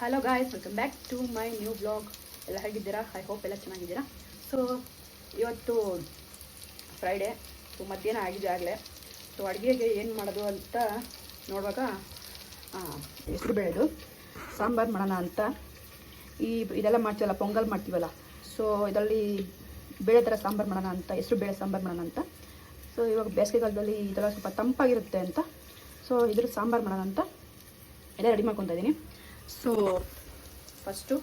Hello guys welcome back to my new blog ಎಲ್ಲ ಹೇಗಿದ್ದೀರಾ? I hope ಎಲ್ಲ ಚೆನ್ನಾಗಿದ್ದೀರಾ? ಸೊ ಇವತ್ತು ಫ್ರೈಡೇ ಸೊ ಮಧ್ಯಾಹ್ನ ಆಗಿದೆ ಆಗಲೇ. ಸೊ ಅಡುಗೆಗೆ ಏನು ಮಾಡೋದು ಅಂತ ನೋಡುವಾಗ ಹೆಸರು ಬೇಳೆದು ಸಾಂಬಾರು ಮಾಡೋಣ ಅಂತ. ಈ ಇದೆಲ್ಲ ಮಾಡ್ತೀವಲ್ಲ, ಪೊಂಗಲ್ ಮಾಡ್ತೀವಲ್ಲ. ಸೊ ಇದರಲ್ಲಿ ಬೇಳೆ ಥರ ಸಾಂಬಾರು ಮಾಡೋಣ ಅಂತ, ಹೆಸರು ಬೇಳೆ ಸಾಂಬಾರು ಮಾಡೋಣ ಅಂತ. ಸೊ ಇವಾಗ ಬೇಸಿಗೆಗಾಲದಲ್ಲಿ ಇದೆಲ್ಲ ಸ್ವಲ್ಪ ತಂಪಾಗಿರುತ್ತೆ ಅಂತ. ಸೊ ಇದ್ರ ಸಾಂಬಾರು ಮಾಡೋಣ ಅಂತ. ಎಲ್ಲ ರೆಡಿ ಮಾಡ್ಕೊತಾ ಇದ್ದೀನಿ. ಸೊ ಫಸ್ಟು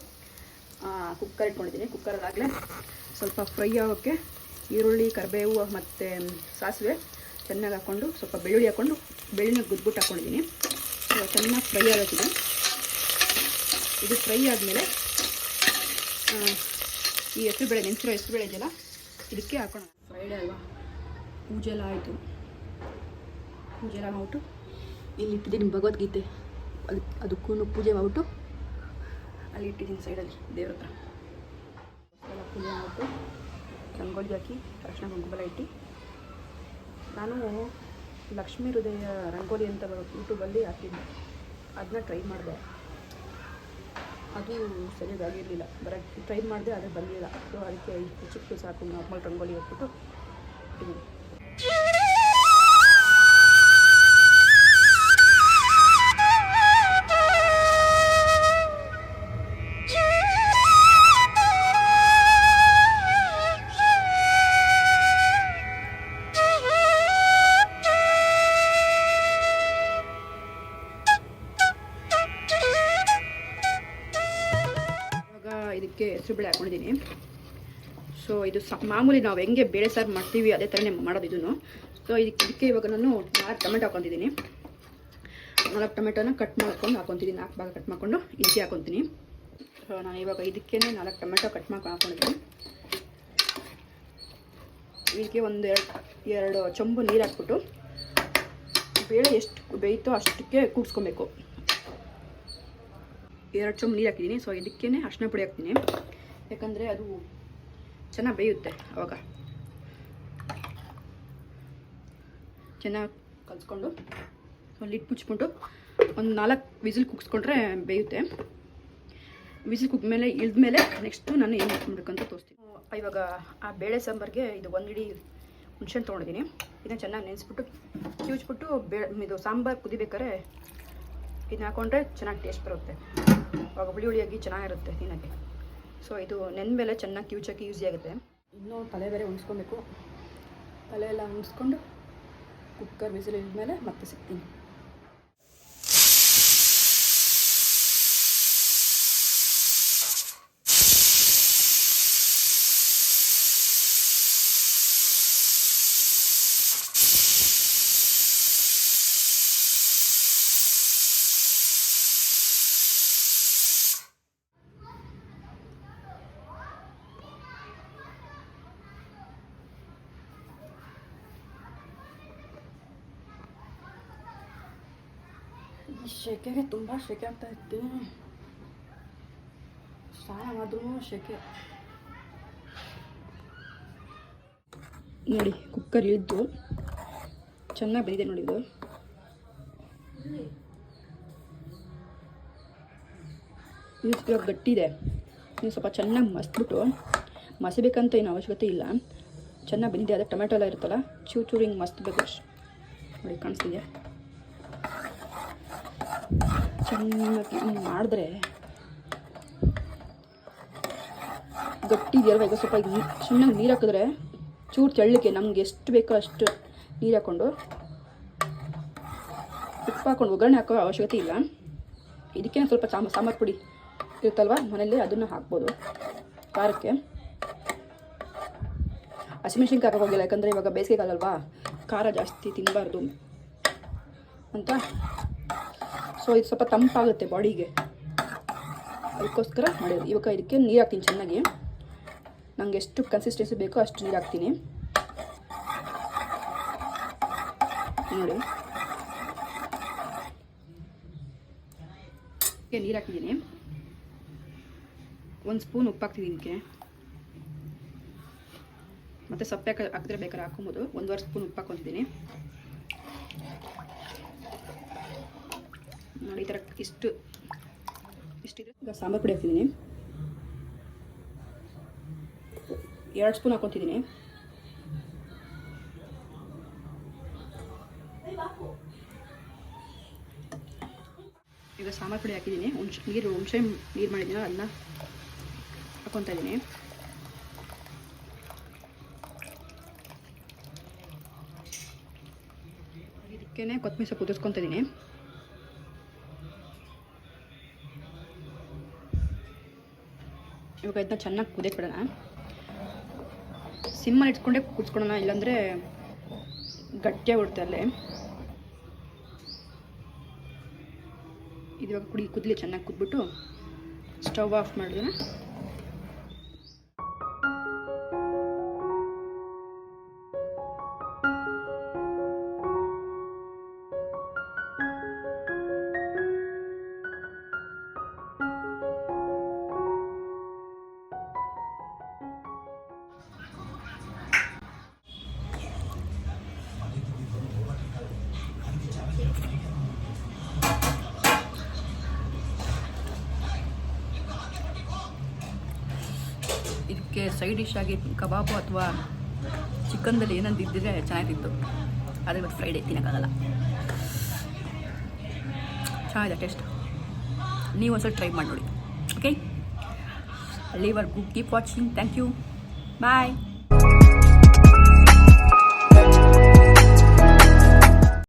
ಕುಕ್ಕರ್ ಇಟ್ಕೊಂಡಿದ್ದೀನಿ. ಕುಕ್ಕರಲ್ಲಾಗಲೇ ಸ್ವಲ್ಪ ಫ್ರೈ ಆಗೋಕ್ಕೆ ಈರುಳ್ಳಿ, ಕರಿಬೇವು, ಮತ್ತು ಸಾಸಿವೆ ಚೆನ್ನಾಗಿ ಹಾಕ್ಕೊಂಡು ಸ್ವಲ್ಪ ಬೆಳ್ಳುಳ್ಳಿ ಹಾಕ್ಕೊಂಡು ಬೆಳ್ಳಿನ ಗುದ್ಬಿಟ್ಟು ಹಾಕ್ಕೊಂಡಿದ್ದೀನಿ. ಸೊ ಚೆನ್ನಾಗಿ ಫ್ರೈ ಆಗೋಕ್ಕಿದೆ ಇದು ಫ್ರೈ ಆದಮೇಲೆ ಈ ಹೆಸರು ಬೇಳೆ ನೆನೆಸಿರೋ ಹೆಸರು ಬೇಳೆ ಇದೆಯಲ್ಲ, ಇದಕ್ಕೆ ಹಾಕೋಣ. ಫ್ರೈಡೇ ಅಲ್ವಾ? ಪೂಜೆ ಎಲ್ಲ ಆಯಿತು. ಪೂಜೆ ಎಲ್ಲ ಮಾಡ್ಬಿಟ್ಟು ಇಲ್ಲಿ ಇಟ್ಟಿದ್ದೀನಿ ಭಗವದ್ಗೀತೆ. ಅದು ಅದಕ್ಕೂ ಪೂಜೆ ಮಾಡ್ಬಿಟ್ಟು ಅಲ್ಲಿ ಇಟ್ಟಿದ್ದೀನಿ ಸೈಡಲ್ಲಿ ದೇವ್ರ ಹತ್ರ. ಎಲ್ಲ ಪೂಜೆ ಮಾಡಿಬಿಟ್ಟು ರಂಗೋಲಿ ಹಾಕಿ, ಅರ್ಶನ ಕುಂಕುಮ ಇಟ್ಟು. ನಾನು ಲಕ್ಷ್ಮೀ ಹೃದಯ ರಂಗೋಲಿ ಅಂತ ಯೂಟ್ಯೂಬಲ್ಲಿ ಹಾಕಿದ್ದೆ. ಅದನ್ನ ಟ್ರೈ ಮಾಡಿದೆ. ಅದು ಸರಿಯಾಗಿ ಆಗಿರಲಿಲ್ಲ. ಬರೋಕ್ಕೆ ಟ್ರೈ ಮಾಡಿದೆ, ಆದರೆ ಬಂದಿಲ್ಲ. ಸೊ ಅದಕ್ಕೆ ಚಿಕ್ಕ ಸಾಕು ನಾರ್ಮಲ್ ರಂಗೋಲಿ ಹಾಕ್ಬಿಟ್ಟು ಇಟ್ಟಿದ್ದೀನಿ. ಇದಕ್ಕೆ ಹೆಸರು ಬೇಳೆ ಹಾಕೊಂಡಿದ್ದೀನಿ ಸೊ ಇದು ಮಾಮೂಲಿ ನಾವು ಹೆಂಗೆ ಬೇಳೆ ಸಾರು ಮಾಡ್ತೀವಿ, ಅದೇ ಥರನೇ ಮಾಡೋದು ಇದನ್ನು ಸೊ ಇದಕ್ಕೆ ಇವಾಗ ನಾನು ನಾಲ್ಕು ಟೊಮೆಟೊ ಹಾಕೊತಿದ್ದೀನಿ ನಾಲ್ಕು ಟೊಮೆಟೊನ ಕಟ್ ಮಾಡ್ಕೊಂಡು ಹಾಕೊತಿದ್ದೀನಿ ನಾಲ್ಕು ಭಾಗ ಕಟ್ ಮಾಡ್ಕೊಂಡು ಇದಕ್ಕೆ ಹಾಕೊತೀನಿ. ಸೊ ನಾನು ಇವಾಗ ಇದಕ್ಕೇ ನಾಲ್ಕು ಟೊಮೆಟೊ ಕಟ್ ಮಾಡ್ಕೊಂಡು ಹಾಕೊಂಡಿದ್ದೀನಿ. ಇದಕ್ಕೆ ಒಂದು ಎರಡು ಎರಡು ಚೊಂಬು ನೀರು ಹಾಕ್ಬಿಟ್ಟು, ಬೇಳೆ ಎಷ್ಟು ಬೇಯ್ತೋ ಅಷ್ಟಕ್ಕೆ ಕೂಡಿಸ್ಕೊಬೇಕು. ಎರಡು ಚೊಂಬು ನೀರು ಹಾಕಿದ್ದೀನಿ ಸೊ ಇದಕ್ಕೇ ಅರ್ಶಿನ ಪುಡಿ ಹಾಕ್ತೀನಿ. ಯಾಕಂದರೆ ಅದು ಚೆನ್ನಾಗಿ ಬೇಯುತ್ತೆ ಅವಾಗ. ಚೆನ್ನಾಗಿ ಕಲಿಸ್ಕೊಂಡು ಲಿಡ್ ಮುಚ್ಬಿಟ್ಟು ಒಂದು ನಾಲ್ಕು ವಿಸಿಲ್ ಕುಗ್ಸ್ಕೊಂಡ್ರೆ ಬೇಯುತ್ತೆ. ವಿಸಿಲ್ ಕುಗ್ಮೇಲೆ ಇಳಿದ್ಮೇಲೆ ನೆಕ್ಸ್ಟು ನಾನು ಏನು ಮಾಡ್ಕೊಬೇಕಂತ ತೋರಿಸ್ತೀನಿ. ಇವಾಗ ಆ ಬೇಳೆ ಸಾಂಬಾರಿಗೆ ಇದು ಒಂದು ಇಡೀ ಹುಣ್ಸೆಹಣ್ಣು ತೊಗೊಂಡಿದ್ದೀನಿ ಇದನ್ನು ಚೆನ್ನಾಗಿ ನೆನೆಸ್ಬಿಟ್ಟು, ಕಿವುಚ್ಬಿಟ್ಟು ಬೇ ಇದು ಸಾಂಬಾರು ಕುದಿಬೇಕಾದ್ರೆ ಇದನ್ನ ಹಾಕೊಂಡ್ರೆ ಚೆನ್ನಾಗಿ ಟೇಸ್ಟ್ ಬರುತ್ತೆ. ಅವಾಗ ಹುಳಿ ಹುಳಿಯಾಗಿ ಚೆನ್ನಾಗಿರುತ್ತೆ ತಿನ್ನೋಕ್ಕೆ. ಸೊ ಇದು ನೆನ್ಮೇಲೆ ಚೆನ್ನಾಗಿ ಕಿವುಚಕ್ಕೆ ಯೂಸಿ ಆಗುತ್ತೆ. ಇನ್ನೂ ತಲೆ ಬೇರೆ ಉಣಿಸ್ಕೊಬೇಕು. ತಲೆ ಎಲ್ಲ ಉಣಿಸ್ಕೊಂಡು ಕುಕ್ಕರ್ ಬಿಸಿಲು ಇದ್ಮೇಲೆ ಮತ್ತೆ ಸಿಗ್ತೀನಿ. ಶೆಕೆಗೆ ತುಂಬ ಶೆಕೆ ಆಗ್ತಾ ಇತ್ತು ಸ್ನಾನ ಮಾಡಿದ್ರೂ ಶೆಕೆ ನೋಡಿ ಕುಕ್ಕರ್ ಇಳಿದು ಚೆನ್ನಾಗಿ ಬೆಂದಿದೆ ನೋಡಿ ಇದು. ಇದು ಇವಾಗ ಗಟ್ಟಿದೆ ನೀವು ಸ್ವಲ್ಪ ಚೆನ್ನಾಗಿ ಮಸ್ಬಿಟ್ಟು ಮಸಬೇಕಂತ ಏನು ಅವಶ್ಯಕತೆ ಇಲ್ಲ. ಚೆನ್ನಾಗಿ ಬಂದಿದೆ, ಅದೇ ಟೊಮೆಟೊ ಎಲ್ಲ ಇರುತ್ತಲ್ಲ, ಚೂರು ಚೂರು ಹಿಂಗೆ ಮಸ್ಬೇಕು ಅಷ್ಟು. ನೋಡಿ, ಕಾಣಿಸ್ತಿದೆ. ಚೆನ್ನಾಗಿ ಹಿಂಗೆ ಮಾಡಿದ್ರೆ ಗಟ್ಟಿ ಇದೆಯಲ್ವ ಈಗ ಸ್ವಲ್ಪ ಈಗ ಚೆನ್ನಾಗಿ ನೀರು ಹಾಕಿದ್ರೆ ಚೂರು ತೆಳ್ಳಕ್ಕೆ ನಮ್ಗೆ ಎಷ್ಟು ಬೇಕೋ ಅಷ್ಟು ನೀರು ಹಾಕ್ಕೊಂಡು ಉಪ್ಪು ಹಾಕ್ಕೊಂಡು ಒಗ್ಗರಣೆ ಹಾಕೋ ಅವಶ್ಯಕತೆ ಇಲ್ಲ. ಇದಕ್ಕೆ ಸ್ವಲ್ಪ ಸಾಂಬ ಸಾಂಬಾರು ಪುಡಿ ಇರುತ್ತಲ್ವ? ಮನೇಲಿ ಅದನ್ನು ಹಾಕ್ಬೋದು. ಖಾರಕ್ಕೆ. ಹಸಿಮೆಣ್ಸಿನ್ಕಾಯಿ ಹಾಕೋಕ್ಕೋಗಿಲ್ಲ ಯಾಕಂದರೆ ಇವಾಗ ಬೇಸಿಗೆಗಾಲಲ್ವಾ ಖಾರ ಜಾಸ್ತಿ ತಿನ್ನಬಾರ್ದು ಅಂತ ಸೊ ಇದು ಸ್ವಲ್ಪ ತಂಪಾಗುತ್ತೆ ಬಾಡಿಗೆ. ಅದಕ್ಕೋಸ್ಕರ ಮಾಡಿದ್ರು ಇವಾಗ ಇದಕ್ಕೆ ನೀರು ಹಾಕ್ತೀನಿ ಚೆನ್ನಾಗಿ. ನಂಗೆ ಎಷ್ಟು ಕನ್ಸಿಸ್ಟೆನ್ಸಿ ಬೇಕೋ ಅಷ್ಟು ನೀರು ಹಾಕ್ತೀನಿ. ನೋಡಿ. ನೀರು ಹಾಕಿದ್ದೀನಿ ಒಂದು ಸ್ಪೂನ್ ಉಪ್ಪು ಹಾಕ್ತಿದ್ದೀನಿ ಇದಕ್ಕೆ. ಮತ್ತು ಸಪ್ಪೆ ಹಾಕ ಹಾಕಿದ್ರೆ ಬೇಕಾದ್ರೆ ಹಾಕೊಬೋದು ಒಂದುವರೆ ಸ್ಪೂನ್ ಉಪ್ಪು ಹಾಕೊತಿದ್ದೀನಿ ನೋಡಿ, ಈ ಥರ ಇಷ್ಟು ಇಷ್ಟಿದೆ ಈಗ ಸಾಂಬಾರು ಪುಡಿ ಹಾಕ್ತಿದ್ದೀನಿ. ಎರಡು ಸ್ಪೂನ್ ಹಾಕೊತಿದ್ದೀನಿ ಈಗ ಸಾಂಬಾರು ಪುಡಿ ಹಾಕಿದ್ದೀನಿ. ಹುಣ್ಸೆ, ನೀರು, ಹುಣಸೆ ನೀರು ಮಾಡಿದ್ದೀನೋ ಅದನ್ನ ಹಾಕೊತಾ ಇದ್ದೀನಿ. ಇದಕ್ಕೇ ಕೊತ್ತಂಬರಿ ಸೊಪ್ಪು ಉದುರ್ಸ್ಕೊತಾ ಇವಾಗ ಇದನ್ನ ಚೆನ್ನಾಗಿ ಕುದಿಯಕ್ಕೆ ಬಿಡೋಣ ಸಿಮ್ಮಲ್ಲಿ ಇಟ್ಕೊಂಡೆ ಕುದಿಸ್ಕೊಳೋಣ, ಇಲ್ಲಾಂದರೆ ಗಟ್ಟಿಯಾಗಿ ಬಿಡುತ್ತೆ ಅಲ್ಲೇ. ಇವಾಗ ಕುಡಿ, ಕುದಲಿ ಚೆನ್ನಾಗಿ ಕುದ್ಬಿಟ್ಟು ಸ್ಟವ್ ಆಫ್ ಮಾಡಿದ್ರೆ ಇದಕ್ಕೆ ಸೈಡ್ ಡಿಶ್ ಆಗಿ ಕಬಾಬು ಅಥವಾ ಚಿಕನ್ದಲ್ಲಿ ಏನಂತ ಇದ್ದಿದ್ರೆ ಚೆನ್ನಾಗಿತ್ತು. ಆದರೆ ಇವತ್ತು ಫ್ರೈಡೇ ತಿನ್ನೋಕ್ಕಾಗಲ್ಲ. ಚೆನ್ನಾಗಿದೆ ಟೇಸ್ಟ್ ನೀವು ಒಂದ್ಸಲ ಟ್ರೈ ಮಾಡಿ ನೋಡಿ ಓಕೆ ಅಲ್ಲಿವರೆಗೂ keep watching thank you bye